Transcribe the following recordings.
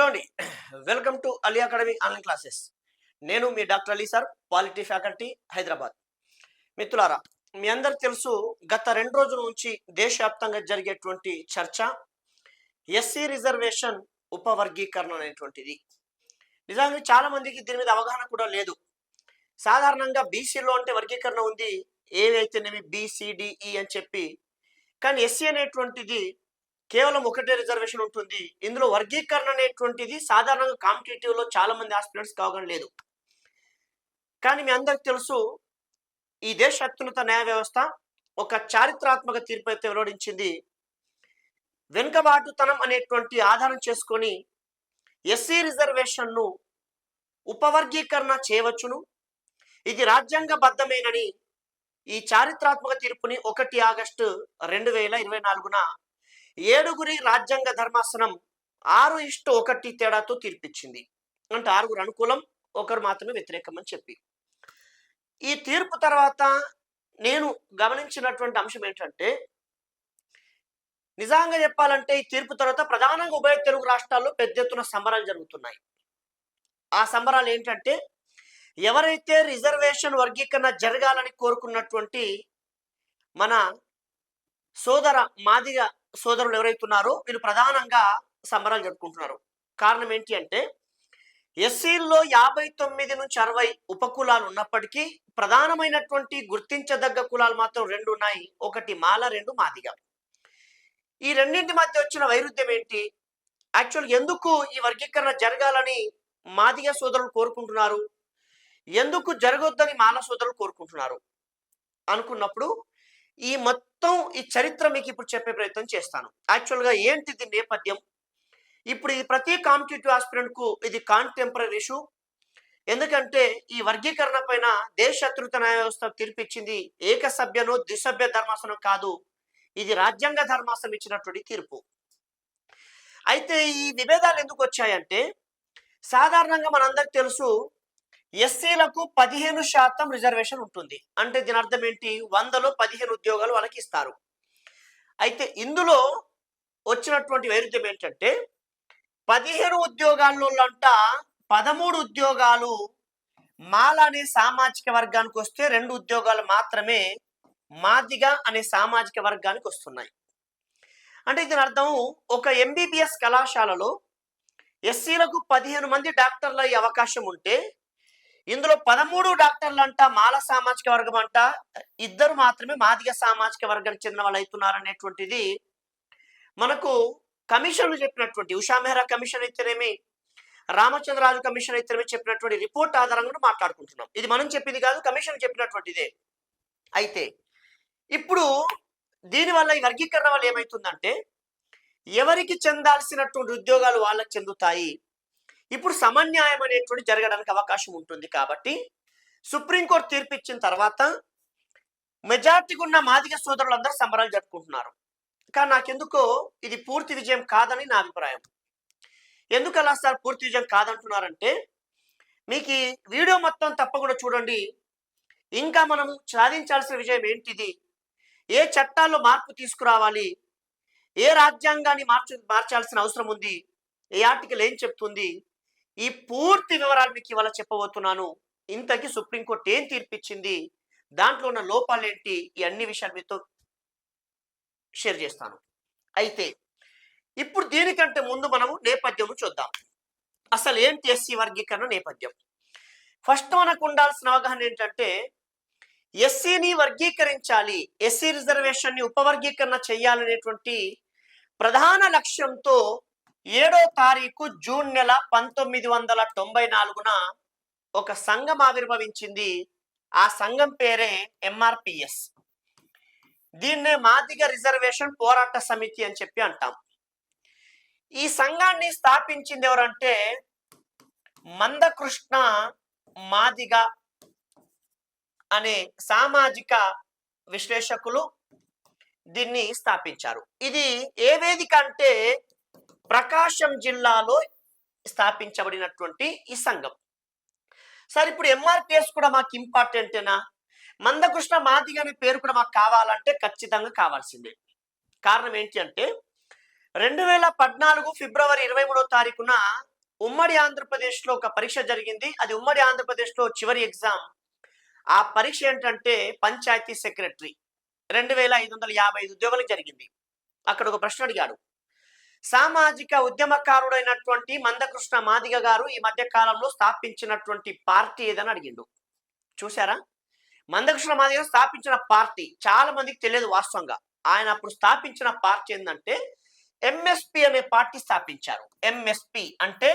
Hello అండి welcome to Ali academy online classes. నేను మీ doctor Ali sir polity faculty Hyderabad. మిత్రులారా మీ అందరికి తెలుసు గత రెండు రోజుల నుంచి దేశవ్యాప్తంగా జరిగేటువంటి చర్చ ఎస్సీ రిజర్వేషన్ ఉపవర్గీకరణ అనేటువంటిది. నిజానికి చాలా మందికి దీని మీద అవగాహన కూడా లేదు. సాధారణంగా బీసీలో అంటే వర్గీకరణ ఉంది ఏవైతేనేమి బీసీడిఈ అని చెప్పి. కానీ ఎస్సీ అనేటువంటిది కేవలం ఒకటే రిజర్వేషన్ ఉంటుంది. ఇందులో వర్గీకరణ అనేటువంటిది సాధారణంగా కాంపిటేటివ్లో చాలా మంది ఆస్పిరెంట్స్ కావడం లేదు. కానీ మీ అందరికి తెలుసు ఈ దేశ అత్యున్నత న్యాయ వ్యవస్థ ఒక చారిత్రాత్మక తీర్పు అయితే వెలువడించింది వెనుకబాటుతనం అనేటువంటి ఆధారం చేసుకొని ఎస్సీ రిజర్వేషన్ను ఉపవర్గీకరణ చేయవచ్చును. ఇది రాజ్యాంగబద్ధమేనని ఈ చారిత్రాత్మక తీర్పుని ఒకటి ఆగస్టు రెండు వేల ఇరవై నాలుగున ఏడుగురి రాజ్యాంగ ధర్మాసనం ఆరు ఇష్టు ఒకటి తేడాతో తీర్పిచ్చింది. అంటే ఆరుగురు అనుకూలం ఒకరు మాత్రమే వ్యతిరేకం అని చెప్పి. ఈ తీర్పు తర్వాత నేను గమనించినటువంటి అంశం ఏంటంటే నిజంగా చెప్పాలంటే ఈ తీర్పు తర్వాత ప్రధానంగా ఉభయ తెలుగు రాష్ట్రాల్లో పెద్ద ఎత్తున సంబరాలు జరుగుతున్నాయి. ఆ సంబరాలు ఏంటంటే ఎవరైతే రిజర్వేషన్ వర్గీకరణ జరగాలని కోరుకున్నటువంటి మన సోదర మాదిగ సోదరులు ఎవరైతే ఉన్నారో వీళ్ళు ప్రధానంగా సంబరాలు జరుపుకుంటున్నారు. కారణం ఏంటి అంటే ఎస్సీల్లో యాభై తొమ్మిది నుంచి అరవై ఉపకులాలు ఉన్నప్పటికీ ప్రధానమైనటువంటి గుర్తించదగ్గ కులాలు మాత్రం రెండు ఉన్నాయి. ఒకటి మాల రెండు మాదిగ. ఈ రెండింటి మధ్య వచ్చిన వైరుధ్యం ఏంటి? యాక్చువల్ ఎందుకు ఈ వర్గీకరణ జరగాలని మాదిగ సోదరులు కోరుకుంటున్నారు? ఎందుకు జరగొద్దని మాల సోదరులు కోరుకుంటున్నారు? అనుకున్నప్పుడు ఈ మొత్తం ఈ చరిత్ర మీకు ఇప్పుడు చెప్పే ప్రయత్నం చేస్తాను. యాక్చువల్గా ఏంటిది నేపథ్యం? ఇప్పుడు ఇది ప్రతి కాంపిటేటివ్ ఆస్పిరెంట్కు ఇది కాంటెంపరీ ఇష్యూ ఎందుకంటే ఈ వర్గీకరణ పైన దేశశత్రుత న్యాయ వ్యవస్థ తీర్పిచ్చింది ఏకసభ్యను ద్విసభ్య ధర్మాసనం కాదు. ఇది రాజ్యాంగ ధర్మాసనం ఇచ్చినటువంటి తీర్పు. అయితే ఈ విభేదాలు ఎందుకు వచ్చాయంటే సాధారణంగా మనందరికి తెలుసు ఎస్సీలకు పదిహేను శాతం రిజర్వేషన్ ఉంటుంది. అంటే దీని అర్థం ఏంటి? వందలో పదిహేను ఉద్యోగాలు వాళ్ళకి ఇస్తారు. అయితే ఇందులో వచ్చినటువంటి వైరుధ్యం ఏంటంటే పదిహేను ఉద్యోగాల్లో అంట పదమూడు ఉద్యోగాలు మాల అనే సామాజిక వర్గానికి వస్తే రెండు ఉద్యోగాలు మాత్రమే మాదిగా అనే సామాజిక వర్గానికి వస్తున్నాయి. అంటే దీని అర్థం ఒక ఎంబీబీఎస్ కళాశాలలో ఎస్సీలకు పదిహేను మంది డాక్టర్లు అయ్యే అవకాశం ఉంటే ఇందులో పదమూడు డాక్టర్లు అంట మాల సామాజిక వర్గం అంట. ఇద్దరు మాత్రమే మాదిగ సామాజిక వర్గానికి చెందిన వాళ్ళు అవుతున్నారు అనేటువంటిది మనకు కమిషన్లు చెప్పినటువంటి ఉషా మెహ్రా కమిషన్ అయితేనేమి రామచంద్రరాజు కమిషన్ అయితేనేమి చెప్పినటువంటి రిపోర్ట్ ఆధారంగా మాట్లాడుకుంటున్నాం. ఇది మనం చెప్పింది కాదు కమిషన్ చెప్పినటువంటిదే అయితే ఇప్పుడు దీనివల్ల ఈ వర్గీకరణ వల్ల ఏమవుతుందంటే ఎవరికి చెందాల్సినటువంటి ఉద్యోగాలు వాళ్ళకి చెందుతాయి? ఇప్పుడు సమన్యాయం అనేటువంటి జరగడానికి అవకాశం ఉంటుంది కాబట్టి సుప్రీంకోర్టు తీర్పు ఇచ్చిన తర్వాత మెజార్టీగా ఉన్న మాదిగ సోదరులందరూ సంబరాలు జరుపుకుంటున్నారు. కానీ నాకెందుకో ఇది పూర్తి విజయం కాదని నా అభిప్రాయం. ఎందుకు అలా సార్ పూర్తి విజయం కాదంటున్నారంటే మీకు ఈ వీడియో మొత్తం తప్పకుండా చూడండి. ఇంకా మనం సాధించాల్సిన విజయం ఏంటిది? ఏ చట్టాల్లో మార్పు తీసుకురావాలి? ఏ రాజ్యాంగాన్ని మార్చ మార్చాల్సిన అవసరం ఉంది? ఏ ఆర్టికల్ ఏం చెప్తుంది? ఈ పూర్తి వివరాలు మీకు ఇవాళ చెప్పబోతున్నాను. ఇంతకీ సుప్రీంకోర్టు ఏం తీర్పిచ్చింది? దాంట్లో ఉన్న లోపాలు ఏంటి ఈ అన్ని విషయాలు మీతో షేర్ చేస్తాను. అయితే ఇప్పుడు దీనికంటే ముందు మనము నేపథ్యం చూద్దాం. అసలు ఏంటి ఎస్సీ వర్గీకరణ నేపథ్యం? ఫస్ట్ మనకు ఉండాల్సిన అవగాహన ఏంటంటే ఎస్సీని వర్గీకరించాలి ఎస్సీ రిజర్వేషన్ని ఉపవర్గీకరణ చేయాలనేటువంటి ప్రధాన లక్ష్యంతో ఏడో తారీఖు జూన్ నెల పంతొమ్మిది వందల తొంభై నాలుగున ఒక సంఘం ఆవిర్భవించింది. ఆ సంఘం పేరే ఎంఆర్పిఎస్ దీన్నే మాదిగ రిజర్వేషన్ పోరాట సమితి అని చెప్పి అంటాం. ఈ సంఘాన్ని స్థాపించింది ఎవరంటే మందకృష్ణ మాదిగ అనే సామాజిక విశ్లేషకులు దీన్ని స్థాపించారు. ఇది ఏ వేదిక అంటే ప్రకాశం జిల్లాలో స్థాపించబడినటువంటి ఈ సంఘం. సార్ ఇప్పుడు ఎంఆర్పిఎస్ కూడా మాకు ఇంపార్టెంటేనా మందకృష్ణ మాదిగ అనే పేరు కూడా మాకు కావాలంటే ఖచ్చితంగా కావాల్సిందే. కారణం ఏంటి అంటే రెండు వేల పద్నాలుగు ఫిబ్రవరి ఇరవై మూడో తారీఖున ఉమ్మడి ఆంధ్రప్రదేశ్లో ఒక పరీక్ష జరిగింది. అది ఉమ్మడి ఆంధ్రప్రదేశ్లో చివరి ఎగ్జామ్ ఆ పరీక్ష ఏంటంటే పంచాయతీ సెక్రటరీ రెండు వేల ఐదు వందల యాభై ఐదు ఉద్యోగులకు జరిగింది. అక్కడ ఒక ప్రశ్న అడిగాడు. సామాజిక ఉద్యమకారుడైనటువంటి మందకృష్ణ మాదిగ గారు ఈ మధ్య కాలంలో స్థాపించినటువంటి పార్టీ ఏదని అడిగిండు. చూసారా మందకృష్ణ మాదిగ స్థాపించిన పార్టీ చాలా మందికి తెలియదు వాస్తవంగా. ఆయన అప్పుడు స్థాపించిన పార్టీ ఏంటంటే ఎంఎస్పి అనే పార్టీ స్థాపించారు. ఎంఎస్పి అంటే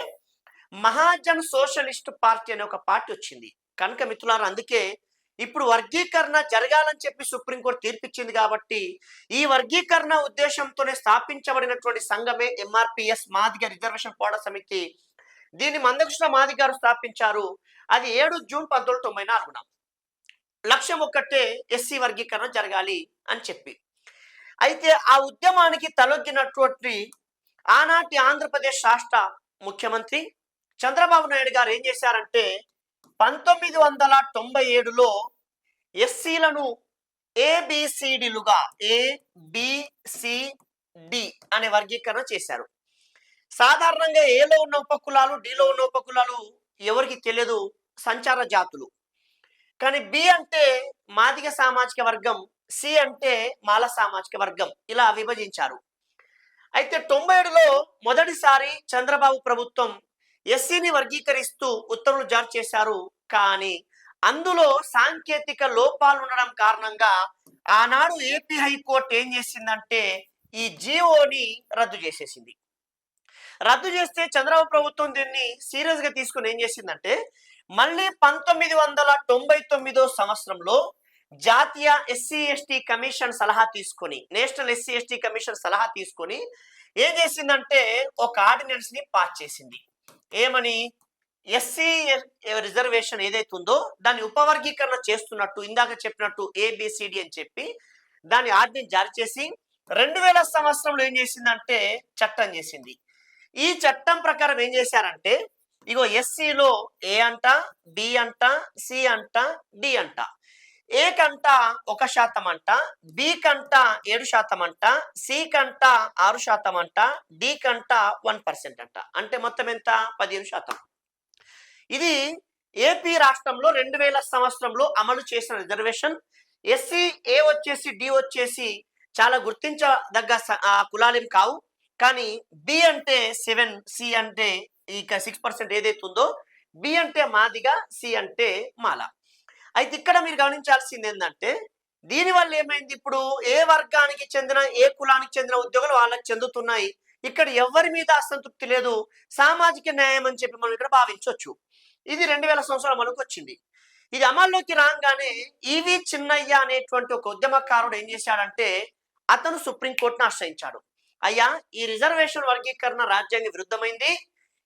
మహాజన్ సోషలిస్ట్ పార్టీ అనే ఒక పార్టీ వచ్చింది. కనుక మిత్రులారా అందుకే ఇప్పుడు వర్గీకరణ జరగాలని చెప్పి సుప్రీంకోర్టు తీర్పిచ్చింది కాబట్టి ఈ వర్గీకరణ ఉద్దేశంతోనే స్థాపించబడినటువంటి సంఘమే ఎంఆర్పిఎస్ మాదిగ రిజర్వేషన్ పోరాట సమితి. దీన్ని మందకృష్ణ మాది గారు స్థాపించారు. అది ఏడు జూన్ పంతొమ్మిది తొంభై నాలుగున. లక్ష్యం ఒక్కటే ఎస్సీ వర్గీకరణ జరగాలి అని చెప్పి. అయితే ఆ ఉద్యమానికి తలొగ్గినటువంటి ఆనాటి ఆంధ్రప్రదేశ్ రాష్ట్ర ముఖ్యమంత్రి చంద్రబాబు నాయుడు గారు ఏం చేశారంటే పంతొమ్మిది వందల తొంభై ఏడులో ఎస్సీలను ఏబిసిడిలుగా ఏబిసిడి అనే వర్గీకరణ చేశారు. సాధారణంగా ఏలో ఉన్న ఉపకులాలు డిలో ఉన్న ఉపకులాలు ఎవరికి తెలియదు? సంచార జాతులు. కానీ బి అంటే మాదిగ సామాజిక వర్గం సి అంటే మాల సామాజిక వర్గం ఇలా విభజించారు. అయితే తొంభై ఏడులో మొదటిసారి చంద్రబాబు ప్రభుత్వం ఎస్సీని వర్గీకరిస్తూ ఉత్తర్వులు జారీ చేశారు. కానీ అందులో సాంకేతిక లోపాలు ఉండడం కారణంగా ఆనాడు ఏపీ హైకోర్టు ఏం చేసిందంటే ఈ జీవోని రద్దు చేసేసింది. రద్దు చేస్తే చంద్రబాబు ప్రభుత్వం దీన్ని సీరియస్గా తీసుకుని ఏం చేసిందంటే మళ్ళీ పంతొమ్మిది వందల తొంభై తొమ్మిదో సంవత్సరంలో జాతీయ ఎస్సీ ఎస్టీ కమిషన్ సలహా తీసుకొని నేషనల్ ఎస్సీ ఎస్టీ కమిషన్ సలహా తీసుకొని ఏం చేసిందంటే ఒక ఆర్డినెన్స్ని పాస్ చేసింది. ఏమని? ఎస్సీ రిజర్వేషన్ ఏదైతే ఉందో దాన్ని ఉపవర్గీకరణ చేస్తున్నట్టు ఇందాక చెప్పినట్టు ఏబిసిడి అని చెప్పి దాని ఆర్డినెన్స్ జారీ చేసి రెండు వేల సంవత్సరంలో ఏం చేసిందంటే చట్టం చేసింది. ఈ చట్టం ప్రకారం ఏం చేశారంటే ఇగో ఎస్సీలో ఏ అంట బి అంట సి అంట డి అంట. ఏ కంట ఒక శాతం అంట బి కంట ఏడు శాతం అంట సి కంట ఆరు శాతం అంట డి కంట వన్ పర్సెంట్ అంట. అంటే మొత్తం ఎంత? పదిహేను శాతం. ఇది ఏపీ రాష్ట్రంలో రెండు వేల సంవత్సరంలో అమలు చేసిన రిజర్వేషన్. ఎస్సీ ఏ వచ్చేసి డి వచ్చేసి చాలా గుర్తించదగ్గ కులాలేం కావు. కానీ బి అంటే సెవెన్ సి అంటే ఇక సిక్స్ పర్సెంట్ ఏదైతే ఉందో బి అంటే మాదిగా సి అంటే మాల. అయితే ఇక్కడ మీరు గమనించాల్సింది ఏంటంటే దీనివల్ల ఏమైంది? ఇప్పుడు ఏ వర్గానికి చెందిన ఏ కులానికి చెందిన ఉద్యోగాలు వాళ్ళకి చెందుతున్నాయి? ఇక్కడ ఎవరి మీద అసంతృప్తి లేదు? సామాజిక న్యాయం అని చెప్పి మనం ఇక్కడ భావించవచ్చు ఇది రెండు వేల సంవత్సరాల మనకు వచ్చింది. ఇది అమల్లోకి రాగానే ఈవి చిన్నయ్య అనేటువంటి ఒక ఉద్యమకారుడు ఏం చేశాడంటే అతను సుప్రీంకోర్టును ఆశ్రయించాడు. అయ్యా ఈ రిజర్వేషన్ వర్గీకరణ రాజ్యాంగ విరుద్ధమైంది.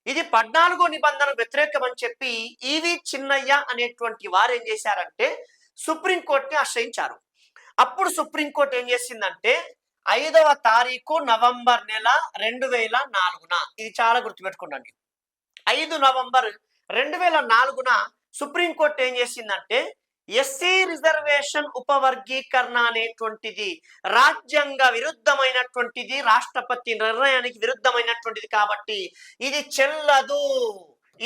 ఇది పద్నాలుగో నిబంధన వ్యతిరేకం అని చెప్పి ఈవి చిన్నయ్య అనేటువంటి వారు ఏం చేశారంటే సుప్రీంకోర్టుని ఆశ్రయించారు. అప్పుడు సుప్రీంకోర్టు ఏం చేసిందంటే ఐదవ తారీఖు నవంబర్ నెల రెండు వేల నాలుగున ఇది చాలా గుర్తుపెట్టుకోండి ఐదు నవంబర్ రెండు వేల నాలుగున సుప్రీంకోర్టు ఏం చేసిందంటే ఎస్సీ రిజర్వేషన్ ఉపవర్గీకరణ అనేటువంటిది రాజ్యాంగ విరుద్ధమైనటువంటిది రాష్ట్రపతి నిర్ణయానికి విరుద్ధమైనటువంటిది కాబట్టి ఇది చెల్లదు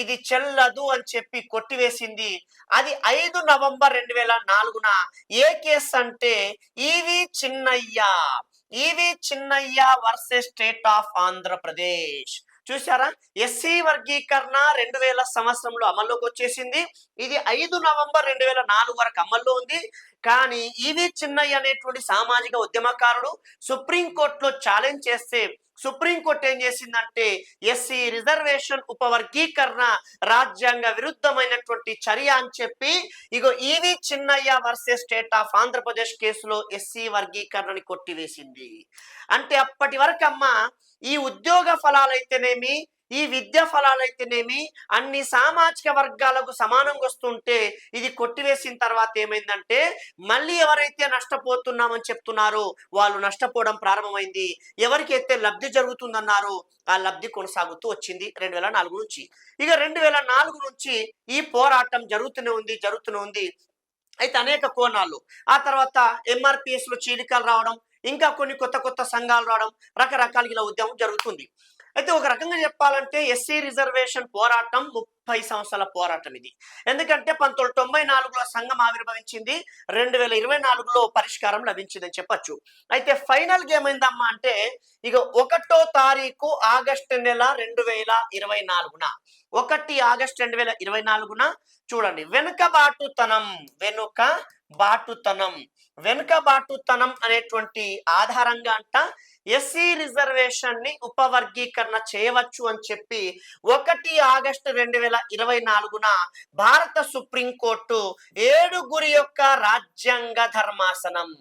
ఇది చెల్లదు అని చెప్పి కొట్టివేసింది. అది ఐదు నవంబర్ రెండు వేల నాలుగున ఏ కేసు అంటే ఈవి చిన్నయ్య ఈవి Chinnaiah versus state of Andhra Pradesh. చూసారా ఎస్సీ వర్గీకరణ రెండు వేల సంవత్సరంలో అమల్లోకి వచ్చేసింది. ఇది ఐదు నవంబర్ రెండు వేల నాలుగు వరకు అమల్లో ఉంది. కానీ ఈవి చిన్నయ్య అనేటువంటి సామాజిక ఉద్యమకారుడు సుప్రీంకోర్టులో ఛాలెంజ్ చేస్తే సుప్రీంకోర్టు ఏం చేసిందంటే ఎస్సీ రిజర్వేషన్ ఉపవర్గీకరణ రాజ్యాంగ విరుద్ధమైనటువంటి చర్య అని చెప్పి ఇగో ఈవి Chinnaiah versus state of Andhra Pradesh కేసులో ఎస్సీ వర్గీకరణని కొట్టివేసింది. అంటే అప్పటి వరకు అమ్మ ఈ ఉద్యోగ ఫలాలైతేనేమి ఈ విద్య ఫలాలైతేనేమి అన్ని సామాజిక వర్గాలకు సమానంగా వస్తుంటే ఇది కొట్టివేసిన తర్వాత ఏమైందంటే మళ్ళీ ఎవరైతే నష్టపోతున్నామని చెప్తున్నారో వాళ్ళు నష్టపోవడం ప్రారంభమైంది. ఎవరికైతే లబ్ధి జరుగుతుందన్నారో ఆ లబ్ధి కొనసాగుతూ వచ్చింది రెండు వేల నాలుగు నుంచి. ఇక రెండు వేల నాలుగు నుంచి ఈ పోరాటం జరుగుతూనే ఉంది జరుగుతూనే ఉంది. అయితే అనేక కోణాలు. ఆ తర్వాత ఎంఆర్పిఎస్లో చీలికలు రావడం ఇంకా కొన్ని కొత్త కొత్త సంఘాలు రావడం రకరకాల ఇలా ఉద్యమం జరుగుతుంది. అయితే ఒక రకంగా చెప్పాలంటే ఎస్సీ రిజర్వేషన్ పోరాటం ముప్పై సంవత్సరాల పోరాటం ఇది. ఎందుకంటే పంతొమ్మిది తొంభై నాలుగులో సంఘం ఆవిర్భవించింది రెండు వేల ఇరవై నాలుగులో పరిష్కారం లభించిందని చెప్పొచ్చు. అయితే ఫైనల్ గేమ్ ఏందమ్మా అంటే ఇక ఒకటో తారీఖు ఆగస్టు నెల రెండు వేల ఇరవై నాలుగున. ఒకటి ఆగస్టు రెండు వేల ఇరవై నాలుగున చూడండి వెనుకబాటుతనం వెనుక బాటుతనం. వెనుకబాటుతనం అనేటువంటి ఆధారంగా అంట ఎస్సీ రిజర్వేషన్ని ఉపవర్గీకరణ చేయవచ్చు అని చెప్పి ఒకటి ఆగస్టు రెండు వేల ఇరవై నాలుగున భారత సుప్రీంకోర్టు ఏడుగురి యొక్క రాజ్యాంగ ధర్మాసనం.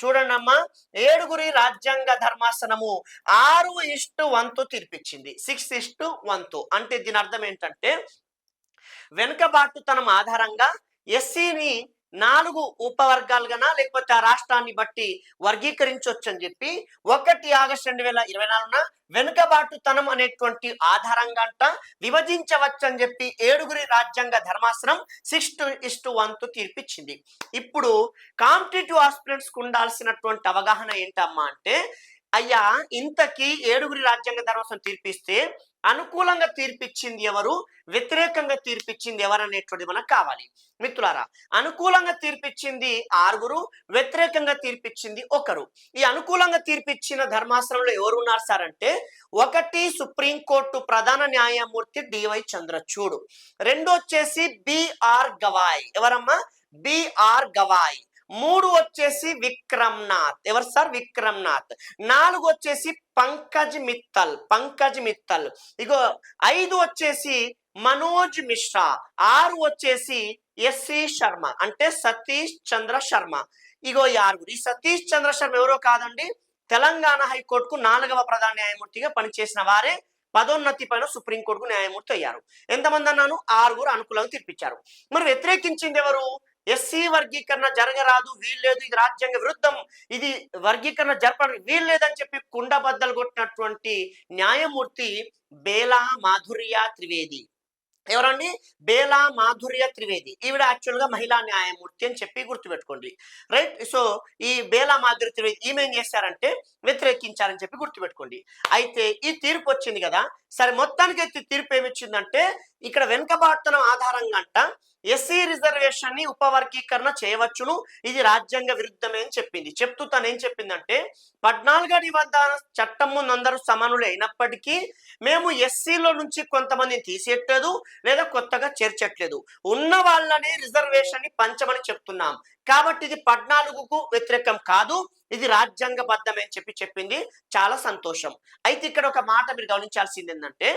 చూడండి అమ్మా ఏడుగురి రాజ్యాంగ ధర్మాసనము ఆరు ఇష్టు వంతు తీర్పిచ్చింది. సిక్స్ ఇష్టు వంతు. అంటే దీని అర్థం ఏంటంటే వెనుకబాటుతనం ఆధారంగా ఎస్సీని నాలుగు ఉపవర్గాలుగానా లేకపోతే ఆ రాష్ట్రాన్ని బట్టి వర్గీకరించవచ్చు అని చెప్పి ఒకటి ఆగస్టు రెండు వేల ఇరవై నాలుగున వెనుకబాటుతనం అనేటువంటి ఆధారంగా అంట విభజించవచ్చు అని చెప్పి ఏడుగురి రాజ్యాంగ ధర్మాసనం సిక్స్ టు ఇస్టు వంతు తీర్పిచ్చింది. ఇప్పుడు కాంపిటేటివ్ ఆస్పిరెంట్స్కి ఉండాల్సినటువంటి అవగాహన ఏంటమ్మా అంటే అయ్యా ఇంతకీ ఏడుగురి రాజ్యాంగ ధర్మాసనం తీర్పిస్తే అనుకూలంగా తీర్పిచ్చింది ఎవరు? వ్యతిరేకంగా తీర్పిచ్చింది ఎవరు అనేటువంటిది మనకు కావాలి. మిత్రులారా అనుకూలంగా తీర్పిచ్చింది ఆరుగురు వ్యతిరేకంగా తీర్పిచ్చింది ఒకరు. ఈ అనుకూలంగా తీర్పిచ్చిన ధర్మాసనంలో ఎవరు ఉన్నారు సార్ అంటే ఒకటి సుప్రీంకోర్టు ప్రధాన న్యాయమూర్తి డివై చంద్రచూడ్. రెండు వచ్చేసి బిఆర్ గవాయ్. ఎవరమ్మా? బిఆర్ గవాయ్. మూడు వచ్చేసి విక్రమ్నాథ్. ఎవరు సార్? విక్రమ్నాథ్. నాలుగు వచ్చేసి పంకజ్ మిత్తల్ పంకజ్ మిత్తల్. ఇగో ఐదు వచ్చేసి మనోజ్ మిశ్రా. ఆరు వచ్చేసి ఎస్సి శర్మ అంటే సతీష్ చంద్ర శర్మ. ఇగో ఈ ఆరుగురు. ఈ సతీష్ చంద్ర శర్మ ఎవరో కాదండి? తెలంగాణ హైకోర్టుకు నాలుగవ ప్రధాన న్యాయమూర్తిగా పనిచేసిన వారే పదోన్నతి పైన సుప్రీంకోర్టుకు న్యాయమూర్తి అయ్యారు. ఎంతమంది అన్నాను? ఆరుగురు అనుకూలంగా తీర్పిచ్చారు. మరి వ్యతిరేకించింది ఎవరు? ఎస్సీ వర్గీకరణ జరగరాదు వీల్లేదు ఇది రాజ్యాంగ విరుద్ధం ఇది వర్గీకరణ జరపడానికి వీల్లేదని చెప్పి కుండబద్దలు కొట్టినటువంటి న్యాయమూర్తి బేలా మాధుర్య త్రివేది. ఎవరండి? బేలా మాధుర్య త్రివేది. ఈవిడ యాక్చువల్గా మహిళా న్యాయమూర్తి అని చెప్పి గుర్తుపెట్టుకోండి. రైట్? సో ఈ బేలా మాధుర్య త్రివేది ఈమె ఏం చేశారంటే వ్యతిరేకించారని చెప్పి గుర్తుపెట్టుకోండి. అయితే ఈ తీర్పు వచ్చింది కదా సరే మొత్తానికి అయితే తీర్పు ఏమి ఇచ్చిందంటే ఇక్కడ వెనుకబాటుతనం ఆధారంగా అంట ఎస్సీ రిజర్వేషన్ని ఉపవర్గీకరణ చేయవచ్చును ఇది రాజ్యాంగ విరుద్ధమే అని చెప్పింది. చెప్తూ తను ఏం చెప్పిందంటే పద్నాలుగో నిబంధన చట్టం ముందు అందరూ సమానులు అయినప్పటికీ మేము ఎస్సీలో నుంచి కొంతమందిని తీసేయట్లేదు లేదా కొత్తగా చేర్చట్లేదు. ఉన్న వాళ్ళనే రిజర్వేషన్ని పంచమని చెప్తున్నాం. కాబట్టి ఇది పద్నాలుగుకు వ్యతిరేకం కాదు ఇది రాజ్యాంగబద్ధమే అని చెప్పి చెప్పింది చాలా సంతోషం. అయితే ఇక్కడ ఒక మాట మీరు గమనించాల్సింది ఏంటంటే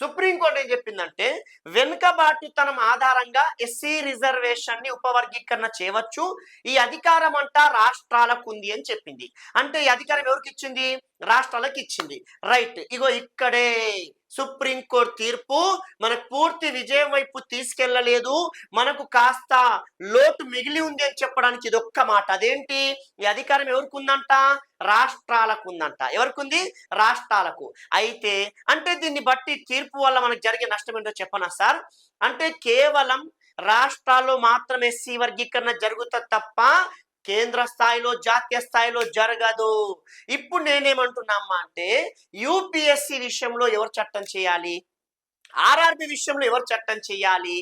సుప్రీంకోర్టు ఏం చెప్పిందంటే వెనుకబాటుతనం ఆధారంగా ఎస్సీ రిజర్వేషన్ని ఉపవర్గీకరణ చేయవచ్చు ఈ అధికారం అంట రాష్ట్రాలకు ఉంది అని చెప్పింది. అంటే ఈ అధికారం ఎవరికి ఇచ్చింది? రాష్ట్రాలకు ఇచ్చింది. రైట్ ఇగో ఇక్కడే. సుప్రీంకోర్టు తీర్పు మనకు పూర్తి విజయం వైపు తీసుకెళ్ళలేదు మనకు కాస్త లోటు మిగిలి ఉంది అని చెప్పడానికి ఇది ఒక్క మాట. అదేంటి? ఈ అధికారం ఎవరికి ఉందంట రాష్ట్రాలకు ఉందంట ఎవరికి ఉంది రాష్ట్రాలకు. అయితే అంటే దీన్ని బట్టి తీర్పు వల్ల మనకు జరిగే నష్టం ఏంటో చెప్పనా సార్? అంటే కేవలం రాష్ట్రాల్లో మాత్రమే ఎస్సీ వర్గీకరణ జరుగుతుంది తప్ప కేంద్ర స్థాయిలో జాతీయ స్థాయిలో జరగదు. ఇప్పుడు నేనేమంటున్నామ్మా అంటే యూపీఎస్సి విషయంలో ఎవరు చట్టం చేయాలి? ఆర్ఆర్బి విషయంలో ఎవరు చట్టం చేయాలి?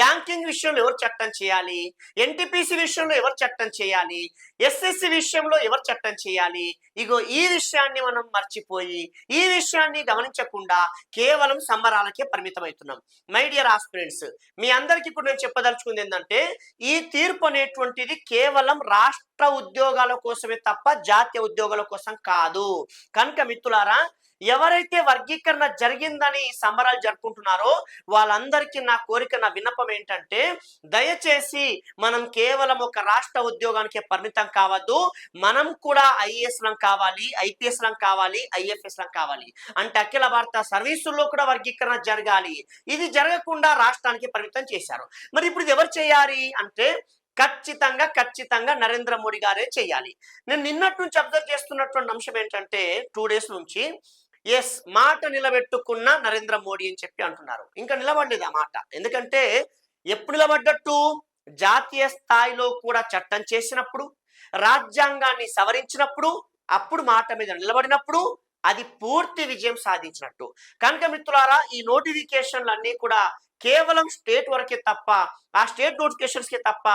బ్యాంకింగ్ విషయంలో ఎవరు చట్టం చేయాలి? ఎన్టీపీసీ విషయంలో ఎవరు చట్టం చేయాలి? ఎస్ఎస్సి విషయంలో ఎవరు చట్టం చేయాలి? ఇగో ఈ విషయాన్ని మనం మర్చిపోయి ఈ విషయాన్ని గమనించకుండా కేవలం సంబరాలకే పరిమితమవుతున్నాం. మై డియర్ ఆస్పిరెంట్స్ మీ అందరికీ ఇప్పుడు నేను చెప్పదలుచుకుంది ఏంటంటే ఈ తీర్పు అనేటువంటిది కేవలం రాష్ట్ర ఉద్యోగాల కోసమే తప్ప జాతీయ ఉద్యోగాల కోసం కాదు. కనుక మిత్రులారా ఎవరైతే వర్గీకరణ జరిగిందని సంబరాలు జరుపుకుంటున్నారో వాళ్ళందరికీ నా కోరిక నా విన్నపం ఏంటంటే దయచేసి మనం కేవలం ఒక రాష్ట్ర ఉద్యోగానికి పరిమితం కావద్దు మనం కూడా ఐఏఎస్ లం కావాలి ఐపీఎస్ లం కావాలి ఐఎఫ్ఎస్ లం కావాలి. అంటే అఖిల భారత సర్వీసుల్లో కూడా వర్గీకరణ జరగాలి. ఇది జరగకుండా రాష్ట్రానికి పరిమితం చేశారు. మరి ఇప్పుడు ఇది ఎవరు చేయాలి అంటే ఖచ్చితంగా ఖచ్చితంగా నరేంద్ర మోడీ గారే చేయాలి. నేను నిన్నటి నుంచి అబ్జర్వ్ చేస్తున్నటువంటి అంశం ఏంటంటే టూ డేస్ నుంచి ఎస్ మాట నిలబెట్టుకున్న నరేంద్ర మోడీ అని చెప్పి అంటున్నారు. ఇంకా నిలబడలేదు ఆ మాట. ఎందుకంటే ఎప్పుడు నిలబడ్డట్టు? జాతీయ స్థాయిలో కూడా చట్టం చేసినప్పుడు రాజ్యాంగాన్ని సవరించినప్పుడు అప్పుడు మాట మీద నిలబడినప్పుడు అది పూర్తి విజయం సాధించినట్టు. కనుక మిత్రులారా ఈ నోటిఫికేషన్లు అన్నీ కూడా కేవలం స్టేట్ వరకే తప్ప ఆ స్టేట్ నోటిఫికేషన్స్కి తప్ప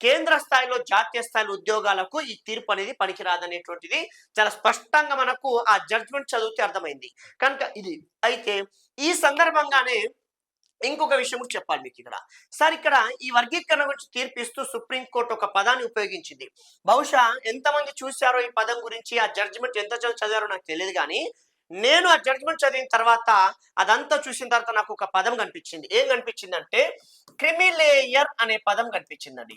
కేంద్ర స్థాయిలో జాతీయ స్థాయిలో ఉద్యోగాలకు ఈ తీర్పు అనేది పనికిరాదనేటువంటిది చాలా స్పష్టంగా మనకు ఆ జడ్జ్మెంట్ చదివితే అర్థమైంది. కనుక ఇది అయితే ఈ సందర్భంగానే ఇంకొక విషయం కూడా చెప్పాలి మీకు ఇక్కడ. సార్ ఇక్కడ ఈ వర్గీకరణ గురించి తీర్పిస్తూ సుప్రీంకోర్టు ఒక పదాన్ని ఉపయోగించింది. బహుశా ఎంతమంది చూశారో ఈ పదం గురించి ఆ జడ్జిమెంట్ ఎంత చదివి- చదివారో నాకు తెలియదు కానీ నేను ఆ జడ్జ్మెంట్ చదివిన తర్వాత అదంతా చూసిన తర్వాత నాకు ఒక పదం కనిపించింది. ఏం కనిపించింది అంటే క్రిమిలేయర్ అనే పదం కనిపించిందండి.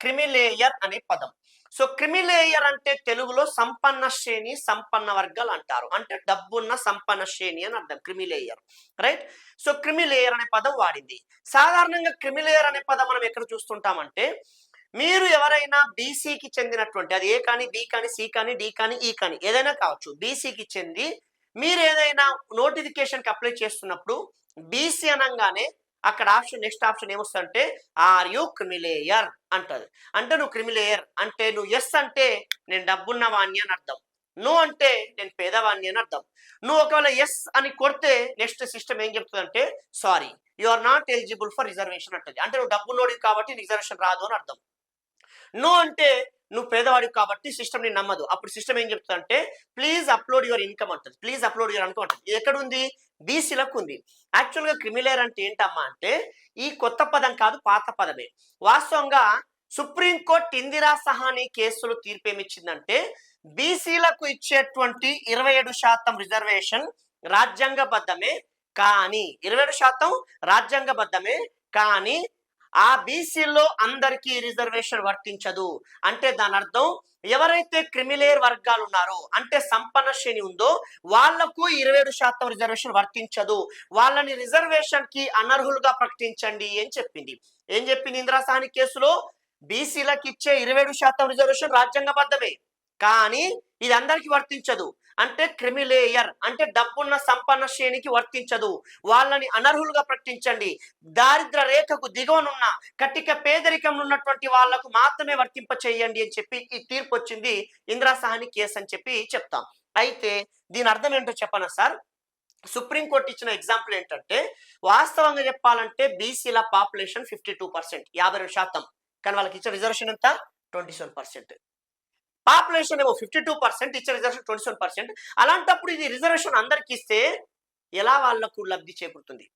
క్రిమిలేయర్ అనే పదం. సో క్రిమిలేయర్ అంటే తెలుగులో సంపన్న శ్రేణి సంపన్న వర్గాలు అంటారు. అంటే డబ్బున్న సంపన్న శ్రేణి అని అర్థం క్రిమిలేయర్. రైట్? సో క్రిమిలేయర్ అనే పదం వాడింది. సాధారణంగా క్రిమిలేయర్ అనే పదం మనం ఎక్కడ చూస్తుంటామంటే మీరు ఎవరైనా బీసీకి చెందినటువంటి అది ఏ కానీ బి కానీ సి కానీ డి కానీ ఈ కానీ ఏదైనా కావచ్చు బీసీకి చెంది మీరు ఏదైనా నోటిఫికేషన్కి అప్లై చేస్తున్నప్పుడు బీసీ అనగానే అక్కడ ఆప్షన్ నెక్స్ట్ ఆప్షన్ ఏమొస్తుందంటే ఆర్ యు క్రిమిలేయర్ అంటది. అంటే నువ్వు క్రిమిలేయర్ అంటే నువ్వు ఎస్ అంటే నేను డబ్బున్న వాణ్ణి అని అర్థం. నో అంటే నేను పేదవాణ్ణి అని అర్థం. నువ్వు ఒకవేళ ఎస్ అని కొడితే నెక్స్ట్ సిస్టమ్ ఏం చెప్తుందంటే sorry you are not eligible for reservation అంటది. అంటే నువ్వు డబ్బు నోడి కాబట్టి రిజర్వేషన్ రాదు అని అర్థం. నో అంటే నువ్వు పేదవాడివి కాబట్టి సిస్టమ్ని నమ్మదు. అప్పుడు సిస్టమ్ ఏం చెప్తుందంటే ప్లీజ్ అప్లోడ్ యువర్ ఇన్కమ్ అంటది. ప్లీజ్ అప్లోడ్ యువర్ ఇన్కమ్ అంటుంది. ఎక్కడ ఉంది బీసీలకు ఉంది. యాక్చువల్గా క్రిమిలేర్ అంటే ఏంటమ్మా అంటే ఈ కొత్త పదం కాదు పాత పదమే. వాస్తవంగా సుప్రీంకోర్టు ఇందిరా సహాని కేసులు తీర్పు ఏమిచ్చిందంటే బీసీలకు ఇచ్చేటువంటి ఇరవై ఏడు శాతం రిజర్వేషన్ రాజ్యాంగబద్ధమే కానీ ఇరవై ఏడు శాతం రాజ్యాంగబద్ధమే కానీ ఆ బీసీలో అందరికీ రిజర్వేషన్ వర్తించదు. అంటే దాని అర్థం ఎవరైతే క్రిమిలేర్ వర్గాలు ఉన్నారో అంటే సంపన్న శ్రేణి ఉందో వాళ్ళకు ఇరవై ఏడు శాతం రిజర్వేషన్ వర్తించదు. వాళ్ళని రిజర్వేషన్కి అనర్హులుగా ప్రకటించండి అని చెప్పింది. ఏం చెప్పింది ఇందిరాసాని కేసులో? బీసీలకు ఇచ్చే ఇరవై ఏడు శాతం రిజర్వేషన్ రాజ్యాంగబద్ధమే. కానీ ఇది అందరికి వర్తించదు. అంటే క్రిమిలేయర్ అంటే డబ్బున్న సంపన్న శ్రేణికి వర్తించదు. వాళ్ళని అనర్హులుగా ప్రకటించండి. దారిద్ర రేఖకు దిగువనున్న కటిక పేదరికం ఉన్నటువంటి వాళ్ళకు మాత్రమే వర్తింప చేయండి అని చెప్పి ఈ తీర్పు వచ్చింది. ఇందిరా సహాని కేసు అని చెప్పి చెప్తాం. అయితే దీని అర్థం ఏంటో చెప్పనా సార్? సుప్రీంకోర్టు ఇచ్చిన ఎగ్జాంపుల్ ఏంటంటే వాస్తవంగా చెప్పాలంటే బీసీల పాపులేషన్ ఫిఫ్టీ టూ పర్సెంట్ యాభై రెండు శాతం. కానీ వాళ్ళకి ఇచ్చిన రిజర్వేషన్ ఎంత? Twenty seven percent. పాపులేషన్ ఏమో ఫిఫ్టీ టూ పర్సెంట్ ఇచ్చే రిజర్వేషన్ ట్వంటీ సెవెన్ పర్సెంట్ అలాంటప్పుడు ఇది రిజర్వేషన్ అందరికి ఇస్తే ఎలా వాళ్ళకు లబ్ధి చేకూరుతుంది?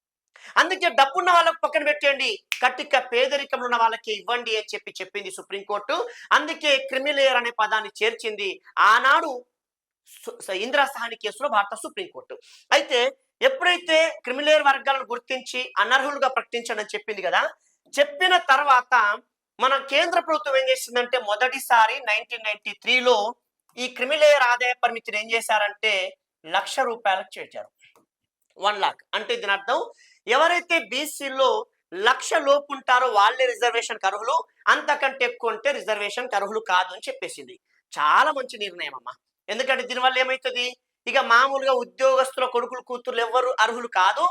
అందుకే డబ్బున్న వాళ్ళకు పక్కన పెట్టండి కట్టిక పేదరికంలో ఉన్న వాళ్ళకి ఇవ్వండి అని చెప్పి చెప్పింది సుప్రీంకోర్టు. అందుకే క్రిమిలేయర్ అనే పదాన్ని చేర్చింది ఆనాడు సు- ఇందిరా సహాని కేసులో భారత సుప్రీంకోర్టు. అయితే ఎప్పుడైతే క్రిమిలేయర్ వర్గాలను గుర్తించి అనర్హులుగా ప్రకటించండి అని చెప్పింది కదా చెప్పిన తర్వాత మన కేంద్ర ప్రభుత్వం ఏం చేసిందంటే మొదటిసారి నైన్టీన్ నైన్టీ త్రీలో ఈ క్రిమిలేయర్ ఆదాయ పరిమితిని ఏం చేశారంటే లక్ష రూపాయలకు చేర్చారు. వన్ లాక్. అంటే దీని అర్థం ఎవరైతే బీసీలో లక్ష లోపు ఉంటారో వాళ్ళే రిజర్వేషన్ అర్హులు అంతకంటే ఎక్కువ ఉంటే రిజర్వేషన్ అర్హులు కాదు అని చెప్పేసింది. చాలా మంచి నిర్ణయం అమ్మా. ఎందుకంటే దీనివల్ల ఏమవుతుంది ఇక మామూలుగా ఉద్యోగస్తుల కొడుకులు కూతురు ఎవరు అర్హులు కాదు.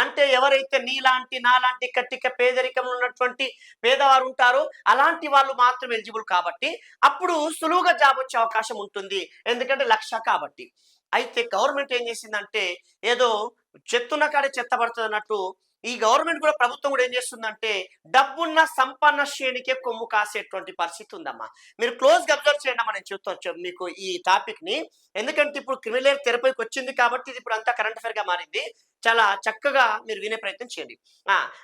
అంటే ఎవరైతే నీలాంటి నాలాంటి కట్టిక పేదరికం ఉన్నటువంటి పేదవారు ఉంటారో అలాంటి వాళ్ళు మాత్రం ఎలిజిబుల్ కాబట్టి అప్పుడు సులువుగా జాబ్ వచ్చే అవకాశం ఉంటుంది. ఎందుకంటే లక్ష కాబట్టి. అయితే గవర్నమెంట్ ఏం చేసిందంటే ఏదో చెత్తున్న కాడే చెత్త పడుతుంది అన్నట్టు ఈ గవర్నమెంట్ కూడా ప్రభుత్వం కూడా ఏం చేస్తుందంటే డబ్బున్న సంపన్న శ్రేణికే కొమ్ము కాసేటువంటి పరిస్థితి ఉందమ్మా. మీరు క్లోజ్గా అబ్జర్వ్ చేయండి అమ్మా నేను చెప్తా మీకు ఈ టాపిక్ని ఎందుకంటే ఇప్పుడు క్రిమినల్ తెరపైకి వచ్చింది కాబట్టి ఇది ఇప్పుడు అంతా కరెంట్ అఫేర్గా మారింది. చాలా చక్కగా మీరు వినే ప్రయత్నం చేయండి.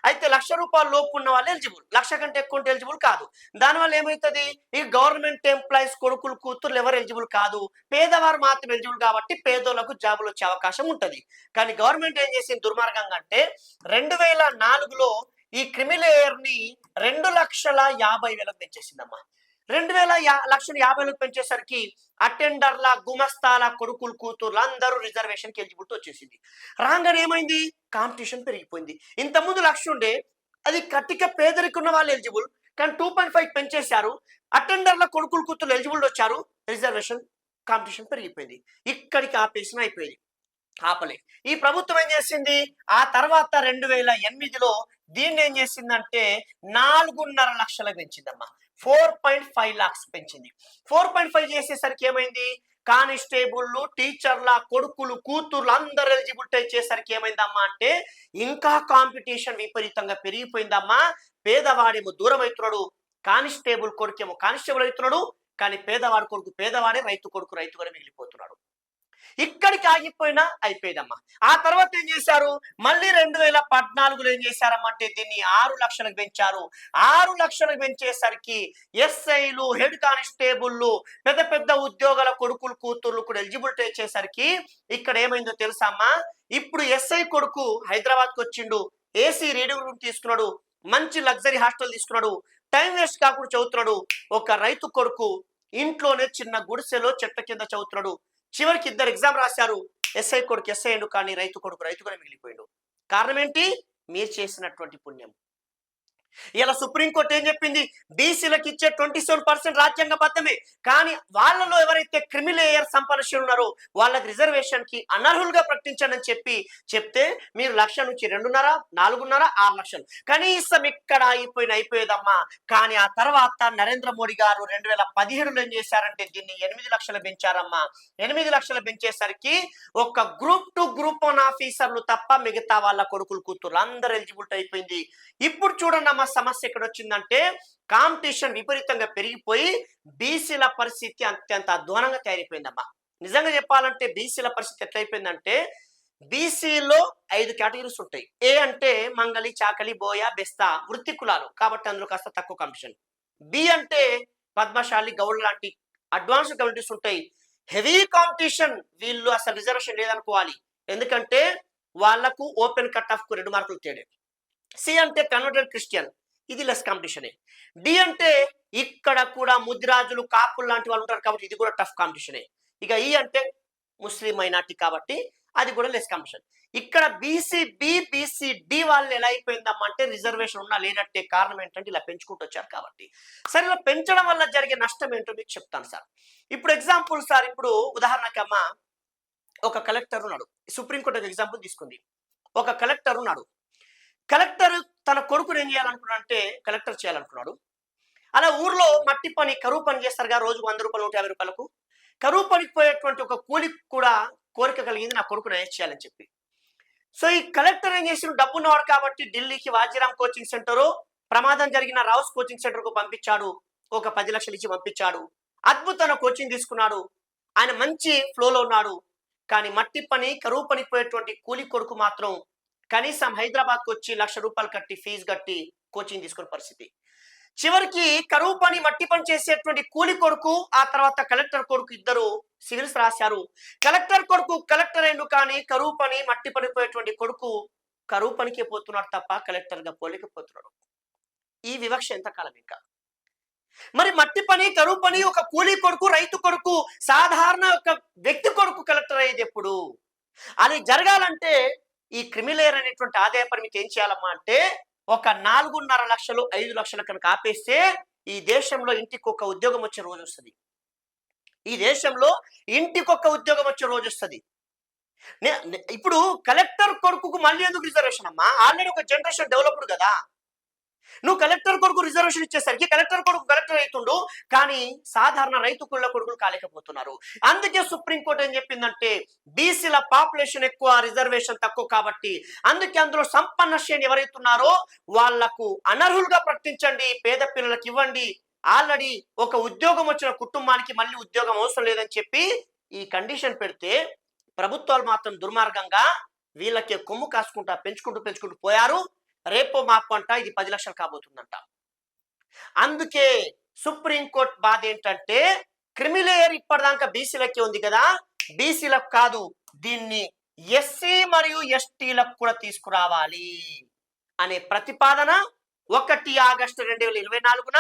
అయితే లక్ష రూపాయల లోపు ఉన్న వాళ్ళు ఎలిజిబుల్. లక్ష కంటే ఎక్కువ ఉంటే ఎలిజిబుల్ కాదు. దానివల్ల ఏమవుతుంది ఈ గవర్నమెంట్ ఎంప్లాయీస్ కొడుకులు కూతుర్లు ఎవరు ఎలిజిబుల్ కాదు? పేదవారు మాత్రం ఎలిజిబుల్ కాబట్టి పేదోళ్ళకు జాబులు వచ్చే అవకాశం ఉంటుంది. కానీ గవర్నమెంట్ ఏం చేసింది దుర్మార్గంగా అంటే రెండు రెండు వేల నాలుగులో ఈ క్రిమిలేయర్ని రెండు లక్షల యాభై వేలకు పెంచేసిందమ్మా. రెండు వేల యా లక్షల యాభైలకు పెంచేసరికి అటెండర్ల గుమస్తాల కొడుకులు కూతుర్లు అందరూ రిజర్వేషన్కి ఎలిజిబిలిటీ వచ్చేసింది. రాగానే ఏమైంది? కాంపిటీషన్ పెరిగిపోయింది. ఇంతకుముందు ముందు లక్ష ఉండే అది కట్టిక పేదరికున్న వాళ్ళు ఎలిజిబుల్ కానీ టూ పాయింట్ ఫైవ్ పెంచేశారు. అటెండర్ల కొడుకులు కూతురు ఎలిజిబుల్ వచ్చారు. రిజర్వేషన్ కాంపిటీషన్ పెరిగిపోయింది. ఇక్కడికి ఆపేసిన అయిపోయింది. ఆపలే. ఈ ప్రభుత్వం ఏం చేసింది? ఆ తర్వాత రెండు వేల ఎనిమిదిలో దీన్ని ఏం చేసిందంటే నాలుగున్నర లక్షలు పెంచిందమ్మా. ఫోర్ పాయింట్ ఫైవ్ లాక్స్ పెంచింది. ఫోర్ పాయింట్ ఫైవ్ చేసేసరికి ఏమైంది? కానిస్టేబుల్ టీచర్ల కొడుకులు కూతుర్లు అందరు ఎలిజిబిలిటీ చేసరికి ఏమైందమ్మా అంటే ఇంకా కాంపిటీషన్ విపరీతంగా పెరిగిపోయిందమ్మా. పేదవాడేమో దూరం అవుతున్నాడు. కానిస్టేబుల్ కొడుకేమో కానిస్టేబుల్ అవుతున్నాడు. కానీ పేదవాడి కొడుకు పేదవాడే రైతు కొడుకు రైతుగానే మిగిలిపోతున్నాడు. ఇక్కడికి ఆగిపోయినా అయిపోయిందమ్మా. ఆ తర్వాత ఏం చేశారు? మళ్ళీ రెండు వేల పద్నాలుగులో ఏం చేశారమ్మంటే దీన్ని ఆరు లక్షలకు పెంచారు. ఆరు లక్షలకు పెంచేసరికి ఎస్ఐలు హెడ్ కానిస్టేబుల్లు పెద్ద పెద్ద ఉద్యోగాల కొడుకులు కూతుర్లు కూడా ఎలిజిబిలిటీ వచ్చేసరికి ఇక్కడ ఏమైందో తెలుసా అమ్మా? ఇప్పుడు ఎస్ఐ కొడుకు హైదరాబాద్కి వచ్చిండు. ఏసీ రేడియో రూమ్ తీసుకున్నాడు. మంచి లగ్జరీ హాస్టల్ తీసుకున్నాడు. టైం వేస్ట్ కాకుండా చదువుతున్నాడు. ఒక రైతు కొడుకు ఇంట్లోనే చిన్న గుడిసెలో చెట్ల కింద చదువుతున్నాడు. చివరికి ఇద్దరు ఎగ్జామ్ రాశారు. ఎస్ఐ కొడుకు ఎస్ఐ అయ్యిండు కానీ రైతు కొడుకు రైతు కూడా మిగిలిపోయాడు. కారణం ఏంటి? మీరు చేసినటువంటి పుణ్యం. ఇలా సుప్రీంకోర్టు ఏం చెప్పింది? బీసీలకు ఇచ్చే ట్వంటీ సెవెన్ పర్సెంట్ రాజ్యాంగ బద్దమే. కానీ వాళ్ళలో ఎవరైతే క్రిమిలేయర్ సంపన్నులు ఉన్నారో వాళ్ళకి రిజర్వేషన్కి అనర్హులుగా ప్రకటించండి అని చెప్పి చెప్తే మీరు లక్ష నుంచి రెండున్నర నాలుగున్నర ఆరు లక్షలు. కనీసం ఇక్కడ అయిపోయిన అయిపోయేదమ్మా. కానీ ఆ తర్వాత నరేంద్ర మోడీ గారు రెండు వేల పదిహేడులో ఏం చేశారంటే దీన్ని ఎనిమిది లక్షలు పెంచారమ్మా. ఎనిమిది లక్షలు పెంచేసరికి ఒక గ్రూప్ టు గ్రూప్ వన్ ఆఫీసర్లు తప్ప మిగతా వాళ్ళ కొడుకులు కూతురు అందరు ఎలిజిబిలిటీ అయిపోయింది. ఇప్పుడు చూడండి సమస్య ఎక్కడ వచ్చిందంటే కాంపిటీషన్ విపరీతంగా పెరిగిపోయి బీసీల పరిస్థితి అత్యంత అధ్వానంగా తయారైపోయిందమ్మా. నిజంగా చెప్పాలంటే బీసీల పరిస్థితి ఎట్లయిపోయిందంటే బీసీలో ఐదు కేటగిరీస్ ఉంటాయి. ఏ అంటే మంగళి చాకలి బోయ బెస్తా వృత్తి కులాలు. కాబట్టి అందులో కాస్త తక్కువ కాంపిటీషన్. బి అంటే పద్మశాలి గౌడ్ లాంటి అడ్వాన్స్ కమ్యూనిటీస్ ఉంటాయి. హెవీ కాంపిటీషన్ వీళ్ళు అసలు రిజర్వేషన్ లేదనుకోవాలి. ఎందుకంటే వాళ్ళకు ఓపెన్ కట్ ఆఫ్కు రెండు మార్కులు తేడే. సి అంటే కన్వర్టెడ్ క్రిస్టియన్. ఇది లెస్ కాంపిటీషనే. డి అంటే ఇక్కడ కూడా ముద్రాజులు కాపులు లాంటి వాళ్ళు ఉంటారు కాబట్టి ఇది కూడా టఫ్ కాంపిటీషనే. ఇక ఈ అంటే ముస్లిం మైనార్టీ కాబట్టి అది కూడా లెస్ కాంపిటీషన్. ఇక్కడ బీసీ బి బీసీ డి వాళ్ళు ఎలా అయిపోయిందమ్మా అంటే రిజర్వేషన్ ఉన్నా లేనట్టే కారణం ఏంటంటే ఇలా పెంచుకుంటూ వచ్చారు కాబట్టి. సరే ఇలా పెంచడం వల్ల జరిగే నష్టం ఏంటో మీకు చెప్తాను సార్. ఇప్పుడు ఎగ్జాంపుల్ సార్ ఇప్పుడు ఉదాహరణకమ్మా అమ్మ ఒక కలెక్టర్ ఉన్నాడు. సుప్రీంకోర్టు ఒక ఎగ్జాంపుల్ తీసుకుంది. ఒక కలెక్టర్ ఉన్నాడు. కలెక్టర్ తన కొడుకుని ఏం చేయాలనుకున్నాడు అంటే కలెక్టర్ చేయాలనుకున్నాడు. అలా ఊర్లో మట్టి పని కరువు పని చేస్తారుగా రోజుకు వంద రూపాయలు నూట యాభై రూపాయలకు. కరువు పనికి పోయేటువంటి ఒక కూలికి కూడా కోరిక కలిగింది నా కొడుకుని అరెస్ట్ చేయాలని చెప్పి. సో ఈ కలెక్టర్ ఏం చేసిన డబ్బు ఉన్నవాడు కాబట్టి ఢిల్లీకి వాజీరామ్ కోచింగ్ సెంటర్ ప్రమాదం జరిగిన రావుస్ కోచింగ్ సెంటర్కు పంపించాడు. ఒక పది లక్షలు ఇచ్చి పంపించాడు. అద్భుతమైన కోచింగ్ తీసుకున్నాడు. ఆయన మంచి ఫ్లోలో ఉన్నాడు. కానీ మట్టి పని కరువు పనికి పోయేటువంటి కూలి కొడుకు మాత్రం కనీసం హైదరాబాద్కి వచ్చి లక్ష రూపాయలు కట్టి ఫీజు కట్టి కోచింగ్ తీసుకునే పరిస్థితి. చివరికి కరువు పని మట్టి పని చేసేటువంటి కూలి కొడుకు ఆ తర్వాత కలెక్టర్ కొడుకు ఇద్దరు సివిల్స్ రాశారు. కలెక్టర్ కొడుకు కలెక్టర్ అయిండు కానీ కరువు పని మట్టి పని పోయేటువంటి కొడుకు కరువు పనికి పోతున్నాడు తప్ప కలెక్టర్గా పోలేకపోతున్నాడు. ఈ వివక్ష ఎంతకాలం ఇంకా? మరి మట్టి పని కరువు పని ఒక కూలీ కొడుకు రైతు కొడుకు సాధారణ ఒక వ్యక్తి కొడుకు కలెక్టర్ అయ్యేది ఎప్పుడు? అది జరగాలంటే ఈ క్రిమిలేయర్ అనేటువంటి ఆదాయ పరిమితి ఏం చేయాలమ్మా అంటే ఒక నాలుగున్నర లక్షలు ఐదు లక్షల కనుక ఆపేస్తే ఈ దేశంలో ఇంటికి ఒక ఉద్యోగం వచ్చే రోజు వస్తుంది. ఈ దేశంలో ఇంటికొక్క ఉద్యోగం వచ్చే రోజు వస్తుంది. ఇప్పుడు కలెక్టర్ కొడుకుకు మళ్ళీ ఎందుకు రిజర్వేషన్ అమ్మా? ఆల్రెడీ ఒక జనరేషన్ డెవలప్డ్ కదా. నువ్వు కలెక్టర్ కొడుకు రిజర్వేషన్ ఇచ్చేసరికి కలెక్టర్ కొడుకు కలెక్టర్ అవుతుండు కానీ సాధారణ రైతు కుళ్ళ కొడుకులు కాలేకపోతున్నారు. అందుకే సుప్రీంకోర్టు ఏం చెప్పిందంటే బీసీల పాపులేషన్ ఎక్కువ రిజర్వేషన్ తక్కువ కాబట్టి అందుకే అందులో సంపన్న శ్రేణి ఎవరైతున్నారో వాళ్ళకు అనర్హులుగా ప్రకటించండి పేద పిల్లలకు ఇవ్వండి. ఆల్రెడీ ఒక ఉద్యోగం వచ్చిన కుటుంబానికి మళ్ళీ ఉద్యోగం అవసరం లేదని చెప్పి ఈ కండిషన్ పెడితే ప్రభుత్వాలు మాత్రం దుర్మార్గంగా వీళ్ళకి కొమ్ము కాసుకుంటా పెంచుకుంటూ పెంచుకుంటూ పోయారు. రేపో మాపు అంట ఇది పది లక్షలు కాబోతుందంట. అందుకే సుప్రీంకోర్టు బాధ ఏంటంటే క్రిమిలేయర్ ఇప్పటిదాకా బీసీలకే ఉంది కదా బీసీలకు కాదు దీన్ని ఎస్సీ మరియు ఎస్టీలకు కూడా తీసుకురావాలి అనే ప్రతిపాదన ఒకటి ఆగస్టు రెండు వేల ఇరవై నాలుగున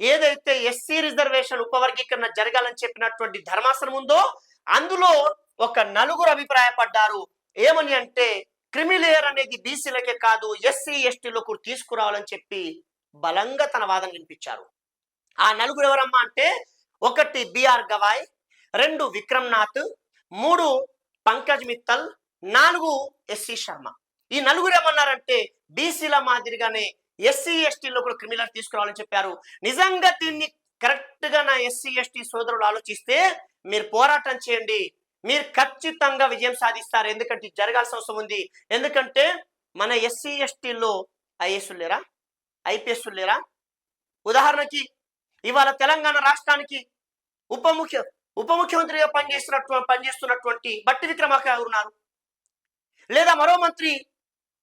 ఏదైతే ఎస్సీ రిజర్వేషన్ ఉపవర్గీకరణ జరగాలని చెప్పినటువంటి ధర్మాసనం ఉందో అందులో ఒక నలుగురు అభిప్రాయపడ్డారు. ఏమని అంటే క్రిమిలేయర్ అనేది బీసీలకే కాదు ఎస్సీ ఎస్టీలకు తీసుకురావాలని చెప్పి బలంగా తన వాదన వినిపించారు. ఆ నలుగురు ఎవరమ్మా అంటే ఒకటి బిఆర్ గవాయ్ రెండు విక్రమ్ నాథ్ మూడు పంకజ్ మిత్తల్ నాలుగు ఎస్సి శర్మ. ఈ నలుగురు ఏమన్నారంటే బీసీల మాదిరిగానే ఎస్సీ ఎస్టీలో కూడా క్రిమినల్ తీసుకురావాలని చెప్పారు. నిజంగా దీన్ని కరెక్ట్గా నా ఎస్సీ ఎస్టీ సోదరులు ఆలోచిస్తే మీరు పోరాటం చేయండి మీరు ఖచ్చితంగా విజయం సాధిస్తారు. ఎందుకంటే జరగాల్సిన అవసరం ఉంది. ఎందుకంటే మన ఎస్సీ ఎస్టీలో ఐఏఎస్లు లేరా? ఐపీఎస్లు లేరా? ఉదాహరణకి ఇవాళ తెలంగాణ రాష్ట్రానికి ఉప ముఖ్య ఉప ముఖ్యమంత్రిగా పనిచేస్తున్నట్టు పనిచేస్తున్నటువంటి బట్టి విక్రమార్క ఉన్నారు. లేదా మరో మంత్రి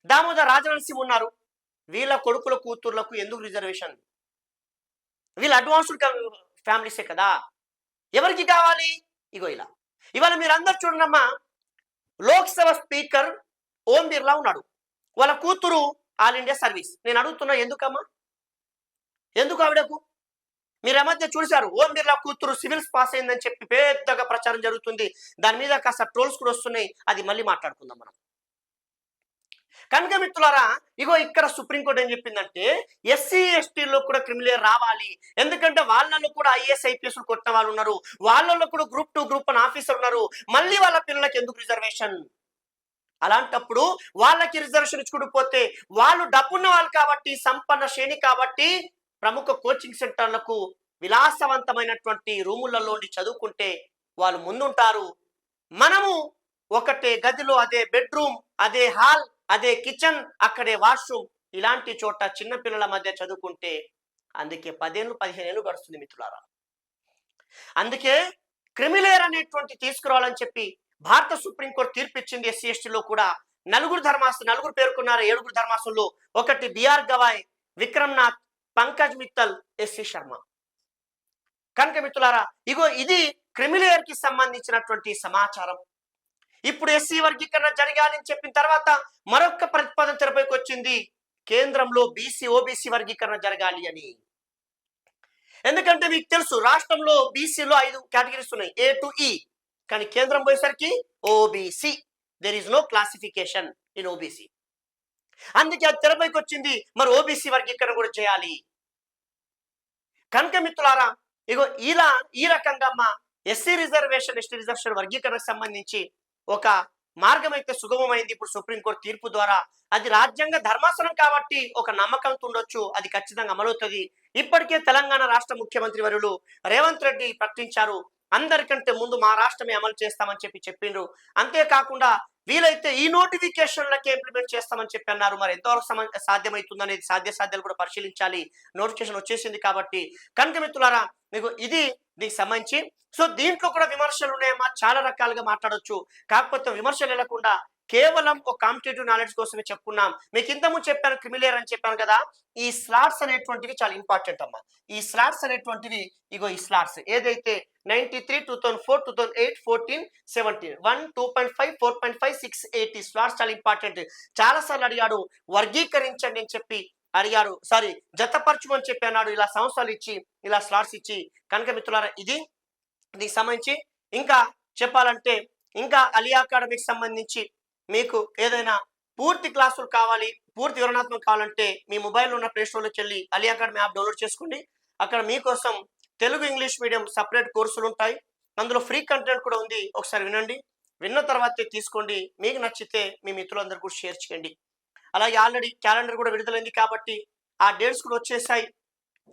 దామోదర్ రాజనరసింహ ఉన్నారు. వీళ్ళ కొడుకుల కూతుర్లకు ఎందుకు రిజర్వేషన్? వీళ్ళ అడ్వాన్స్డ్ ఫ్యామిలీసే కదా. ఎవరికి కావాలి? ఇగో ఇలా. ఇవాళ మీరు అందరు చూడండమ్మా లోక్సభ స్పీకర్ ఓం బిర్లా ఉన్నాడు. వాళ్ళ కూతురు ఆల్ ఇండియా సర్వీస్. నేను అడుగుతున్నా ఎందుకమ్మా? ఎందుకు ఆవిడకు? మీరు ఆ మధ్య చూశారు ఓం బిర్లా కూతురు సివిల్స్ పాస్ అయిందని చెప్పి పెద్దగా ప్రచారం జరుగుతుంది. దాని మీద కాస్త ట్రోల్స్ కూడా వస్తున్నాయి. అది మళ్ళీ మాట్లాడుకుందాం మనం. కనుక మిత్రులారా ఇగో ఇక్కడ సుప్రీంకోర్టు ఏం చెప్పిందంటే ఎస్సీ ఎస్టీలో కూడా క్రిమినల్ రావాలి. ఎందుకంటే వాళ్ళలో కూడా ఐఏఎస్ ఐపీఎస్ కొట్టిన వాళ్ళు ఉన్నారు. వాళ్ళలో కూడా group two group one officer ఉన్నారు. మళ్ళీ వాళ్ళ పిల్లలకి ఎందుకు రిజర్వేషన్? అలాంటప్పుడు వాళ్ళకి రిజర్వేషన్ ఇచ్చుకుంటూ వాళ్ళు డబ్బున్న వాళ్ళు కాబట్టి సంపన్న శ్రేణి కాబట్టి ప్రముఖ కోచింగ్ సెంటర్లకు విలాసవంతమైనటువంటి రూములలో చదువుకుంటే వాళ్ళు ముందుంటారు. మనము ఒకటే గదిలో అదే బెడ్రూమ్ అదే హాల్ అదే కిచెన్ అక్కడే వాష్రూమ్ ఇలాంటి చోట చిన్న పిల్లల మధ్య చదువుకుంటే అందుకే పదేళ్ళు పదిహేను ఏళ్ళు గడుస్తుంది మిత్రులారా. అందుకే క్రిమిలేర్ అనేటువంటి తీసుకురావాలని చెప్పి భారత సుప్రీంకోర్టు తీర్పు ఇచ్చింది ఎస్సీ ఎస్టీలో కూడా. నలుగురు ధర్మాసు నలుగురు పేర్కొన్నారు ఏడుగురు ధర్మాసుల్లో ఒకటి బిఆర్ గవాయ్ విక్రమ్నాథ్ పంకజ్ మిత్తల్ ఎస్సి శర్మ. కనుక మిత్రులారా ఇగో ఇది క్రిమిలేయర్కి సంబంధించినటువంటి సమాచారం. ఇప్పుడు ఎస్సీ వర్గీకరణ జరగాలని చెప్పిన తర్వాత మరొక ప్రతిపాదన తెరపైకి వచ్చింది. కేంద్రంలో బీసీ ఓబీసీ వర్గీకరణ జరగాలి అని. ఎందుకంటే మీకు తెలుసు రాష్ట్రంలో బీసీలో ఐదు కేటగిరీస్ ఉన్నాయి. ఏ టు ఈ కానీ కేంద్రం పోయేసరికి OBC there is no classification in OBC అందుకే అది తెరపైకి వచ్చింది. మరి ఓబీసీ వర్గీకరణ కూడా చేయాలి. కనుక మిత్రులారా ఇగో ఇలా ఈ రకంగా మా ఎస్సీ రిజర్వేషన్ ఎస్టీ రిజర్వేషన్ వర్గీకరణకు సంబంధించి ఒక మార్గం అయితే సుగమమైంది. ఇప్పుడు సుప్రీంకోర్టు తీర్పు ద్వారా అది రాజ్యాంగ ధర్మాసనం కాబట్టి ఒక నమ్మకంతో ఉండొచ్చు అది ఖచ్చితంగా అమలవుతుంది. ఇప్పటికే తెలంగాణ రాష్ట్ర ముఖ్యమంత్రి వరులు రేవంత్ రెడ్డి ప్రకటించారు. అందరికంటే ముందు మా రాష్ట్రమే అమలు చేస్తామని చెప్పి చెప్పిండ్రు. అంతేకాకుండా వీలైతే ఈ నోటిఫికేషన్లకి ఇంప్లిమెంట్ చేస్తామని చెప్పి అన్నారు. మరి ఎంతవరకు సమ సాధ్యమవుతుంది అనేది సాధ్య సాధ్యాలు కూడా పరిశీలించాలి. నోటిఫికేషన్ వచ్చేసింది కాబట్టి కనుక మిత్రులారా మీకు ఇది దీనికి సంబంధించి. సో దీంట్లో కూడా విమర్శలు ఉన్నాయమ్మా చాలా రకాలుగా మాట్లాడొచ్చు. కాకపోతే విమర్శలు వెళ్ళకుండా కేవలం ఒక కాంపిటేటివ్ నాలెడ్జ్ కోసమే చెప్పుకున్నాం. మీకు ఇంతకుముందు చెప్పాను క్రిమిలేర్ అని చెప్పాను కదా ఈ స్లాట్స్ అనేటువంటివి చాలా ఇంపార్టెంట్ అమ్మా. ఈ స్లాట్స్ అనేటువంటివి ఇగో ఈ స్లాట్స్ ఏదైతే ninety three two thousand four two thousand eight fourteen seventeen one two point five four point five six eight ఈ స్లాట్స్ చాలా ఇంపార్టెంట్ చాలా సార్లు అడిగాడు వర్గీకరించండి అని చెప్పి అడిగాడు సారీ జతపరచుమని చెప్పి అన్నాడు ఇలా సంవత్సరాలు ఇచ్చి ఇలా స్లాట్స్ ఇచ్చి. కనుక మిత్రులారా ఇది దీనికి సంబంధించి ఇంకా చెప్పాలంటే ఇంకా అలియా అకాడమీకి సంబంధించి మీకు ఏదైనా పూర్తి క్లాసులు కావాలి పూర్తి వివరణాత్మకం కావాలంటే మీ మొబైల్లో ఉన్న ప్లే స్టోర్లోకి వెళ్ళి అలీ అకాడమీ యాప్ డౌన్లోడ్ చేసుకోండి. అక్కడ మీకోసం తెలుగు ఇంగ్లీష్ మీడియం సపరేట్ కోర్సులు ఉంటాయి. అందులో ఫ్రీ కంటెంట్ కూడా ఉంది. ఒకసారి వినండి. విన్న తర్వాతే తీసుకోండి. మీకు నచ్చితే మీ మిత్రులందరూ కూడా షేర్ చేయండి. అలాగే ఆల్రెడీ క్యాలెండర్ కూడా విడుదలైంది కాబట్టి ఆ డేట్స్ కూడా వచ్చేసాయి.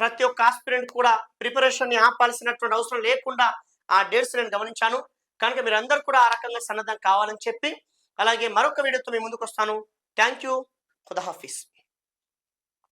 ప్రతి ఒక్క ఆస్పిరెంట్ కూడా ప్రిపరేషన్ని ఆపాల్సినటువంటి అవసరం లేకుండా ఆ డేట్స్ నేను గమనించాను. కనుక మీరు అందరూ కూడా ఆ రకంగా సన్నద్ధం కావాలని చెప్పి అలాగే మరొక వీడియోతో మీ ముందుకు వస్తాను థ్యాంక్ యూ ఖుదాహాఫీస్